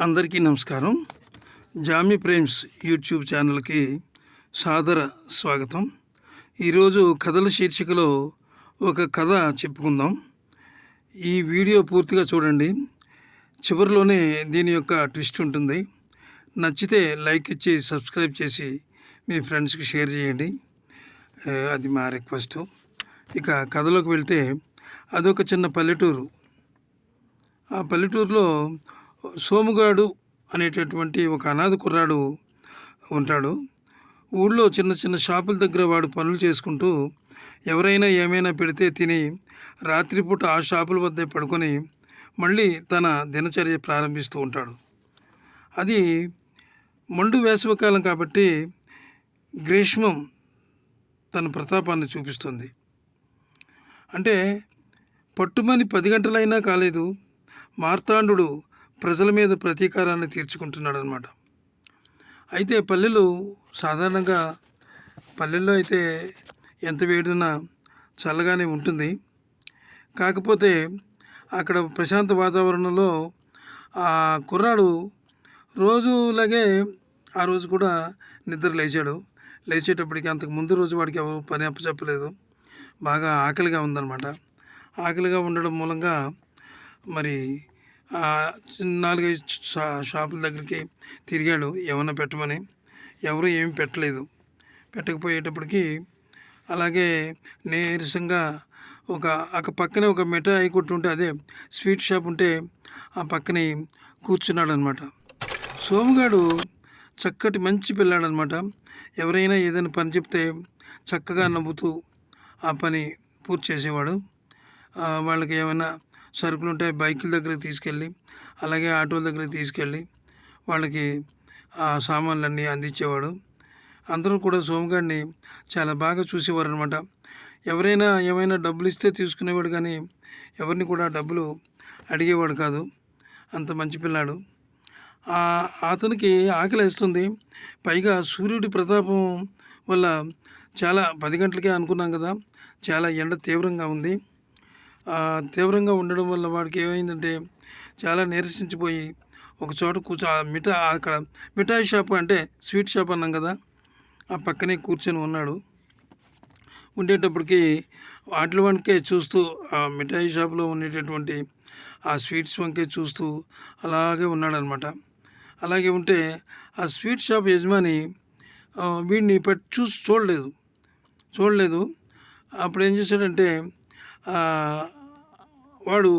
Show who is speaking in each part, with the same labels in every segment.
Speaker 1: అందరికీ నమస్కారం. జామి ప్రేమ్స్ యూట్యూబ్ ఛానల్కి సాదర స్వాగతం. ఈరోజు కథల శీర్షికలో ఒక కథ చెప్పుకుందాం. ఈ వీడియో పూర్తిగా చూడండి. చివరిలోనే దీని యొక్క ట్విస్ట్ ఉంటుంది. నచ్చితే లైక్ ఇచ్చి సబ్స్క్రైబ్ చేసి మీ ఫ్రెండ్స్కి షేర్ చేయండి. అది మా రిక్వెస్ట్. ఇక కథలోకి వెళ్తే అదొక చిన్న పల్లెటూరు. ఆ పల్లెటూరులో సోముగాడు అనేటటువంటి ఒక అనాథ కుర్రాడు ఉంటాడు. ఊళ్ళో చిన్న చిన్న షాపుల దగ్గర వాడు పనులు చేసుకుంటూ ఎవరైనా ఏమైనా పెడితే తిని రాత్రిపూట ఆ షాపుల వద్ద పడుకొని మళ్ళీ తన దినచర్య ప్రారంభిస్తూ ఉంటాడు. అది మండు వేసవికాలం కాబట్టి గ్రీష్మం తన ప్రతాపాన్ని చూపిస్తుంది. అంటే పట్టుమని పది గంటలైనా కాలేదు మార్తాండు ప్రజల మీద ప్రతీకారాన్ని తీర్చుకుంటున్నాడు అనమాట అయితే పల్లెలు సాధారణంగా పల్లెల్లో అయితే ఎంత వేడినా చల్లగానే ఉంటుంది. కాకపోతే అక్కడ ప్రశాంత వాతావరణంలో ఆ కుర్రాడు రోజులాగే ఆ రోజు కూడా నిద్ర లేచాడు. లేచేటప్పటికి అంతకు ముందు రోజు వాడికి ఎవరు పని అప్పచెప్పలేదు. బాగా ఆకలిగా ఉందన్నమాట. ఆకలిగా ఉండడం మూలంగా మరి నాలుగైదు షా- షాపుల దగ్గరికి తిరిగాడు ఏమన్నా పెట్టమని. ఎవరు ఏమి పెట్టలేదు. పెట్టకపోయేటప్పటికి అలాగే నీరసంగా ఒక అక్క పక్కనే ఒక మిఠాయి కొట్టు ఉంటే అదే స్వీట్ షాప్ ఉంటే ఆ పక్కనే కూర్చున్నాడు అనమాట సోముగాడు చక్కటి మంచి పిల్లాడనమాట ఎవరైనా ఏదైనా పని చెప్తే చక్కగా నవ్వుతూ ఆ పని పూర్తి చేసేవాడు. వాళ్ళకి ఏమైనా సరుకులు ఉంటే బైకుల దగ్గరికి తీసుకెళ్ళి అలాగే ఆటోల దగ్గరికి తీసుకెళ్ళి వాళ్ళకి ఆ సామాన్లన్నీ అందించేవాడు. అందరూ కూడా సోమగాడిని చాలా బాగా చూసేవారు అనమాట ఎవరైనా ఏమైనా డబ్బులు ఇస్తే తీసుకునేవాడు కానీ ఎవరిని కూడా డబ్బులు అడిగేవాడు కాదు. అంత మంచి పిల్లాడు. అతనికి ఆకలి వేస్తుంది. పైగా సూర్యుడి ప్రతాపం వల్ల చాలా పది గంటలకే అనుకున్నాం కదా. చాలా ఎండ తీవ్రంగా ఉంది. తీవ్రంగా ఉండడం వల్ల వాడికి ఏమైందంటే చాలా నీరసించిపోయి ఒక చోట కూర్చో ఆ మిఠా అక్కడ మిఠాయి షాప్ అంటే స్వీట్ షాప్ అన్నాం కదా ఆ పక్కనే కూర్చొని ఉన్నాడు. ఉండేటప్పటికి వాటి వంకే చూస్తూ ఆ మిఠాయి షాప్లో ఉండేటటువంటి ఆ స్వీట్స్ వంకే చూస్తూ అలాగే ఉన్నాడనమాట. అలాగే ఉంటే ఆ స్వీట్ షాప్ యజమాని వీడిని పెట్టి చూసి చూడలేదు. చూడలేదు. అప్పుడు ఏం చేశాడంటే వాడు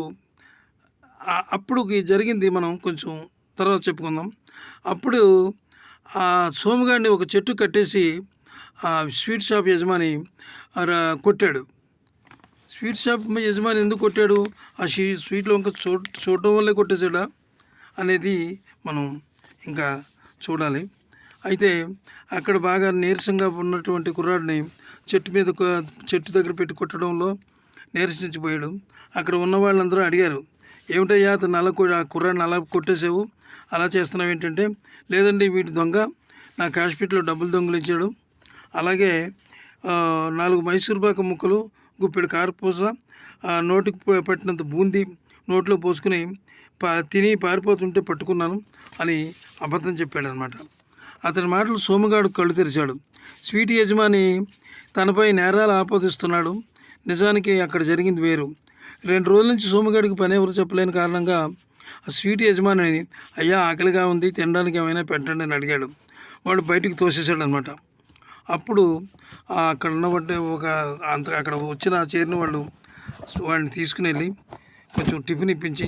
Speaker 1: అప్పుడు జరిగింది మనం కొంచెం తర్వాత చెప్పుకుందాం. అప్పుడు ఆ సోముగాడిని ఒక చెట్టు కట్టేసి ఆ స్వీట్ షాప్ యజమాని కొట్టాడు. స్వీట్ షాప్ యజమాని ఎందుకు కొట్టాడు? ఆ షీ స్వీట్లో ఇంకా చూ చూడటం వల్లే కొట్టేశాడా అనేది మనం ఇంకా చూడాలి. అయితే అక్కడ బాగా నీరసంగా ఉన్నటువంటి కుర్రాడిని చెట్టు మీద చెట్టు దగ్గర పెట్టి కొట్టడంలో నీరసించిపోయాడు. అక్కడ ఉన్న వాళ్ళందరూ అడిగారు ఏమిటయ్యా అతను అలా ఆ కుర్రాడిని అలా కొట్టేసావు అలా చేస్తున్నావు ఏంటంటే లేదండి వీటి దొంగ నా కాశ్పీట్లో డబ్బులు దొంగలు ఇచ్చాడు అలాగే నాలుగు మైసూర్ పాక ముక్కలు గుప్పెడు కారపూస ఆ, నోటికి పట్టినంత బూందీ నోట్లో పోసుకుని పా తిని పారిపోతుంటే పట్టుకున్నాను అని అబద్ధం చెప్పాడనమాట. అతని మాటలు సోమగాడు కళ్ళు తెరిచాడు. స్వీట్ యజమాని తనపై నేరాలు ఆపాదిస్తున్నాడు. నిజానికి అక్కడ జరిగింది వేరు. రెండు రోజుల నుంచి సోమగాడికి పని ఎవరు చెప్పలేని కారణంగా ఆ స్వీట్ యజమాని అయ్యా ఆకలిగా ఉంది తినడానికి ఏమైనా పెట్టండి అని అడిగాడు. వాడు బయటికి తోసేసాడు అనమాట అప్పుడు అక్కడ ఉన్నటువంటి ఒక అంత అక్కడ వచ్చిన చేరిన వాళ్ళు వాడిని తీసుకుని వెళ్ళి కొంచెం టిఫిన్ ఇప్పించి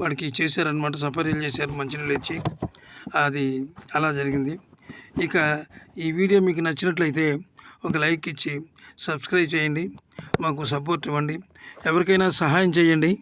Speaker 1: వాడికి చేశారనమాట సఫరీలు చేశారు మంచినీళ్ళు ఇచ్చి అది అలా జరిగింది. ఇక ఈ వీడియో మీకు నచ్చినట్లయితే ఒక లైక్ ఇచ్చి సబ్స్క్రైబ్ చేయండి. మాకు సపోర్ట్ ఇవ్వండి. ఎవరికైనా సహాయం చేయండి.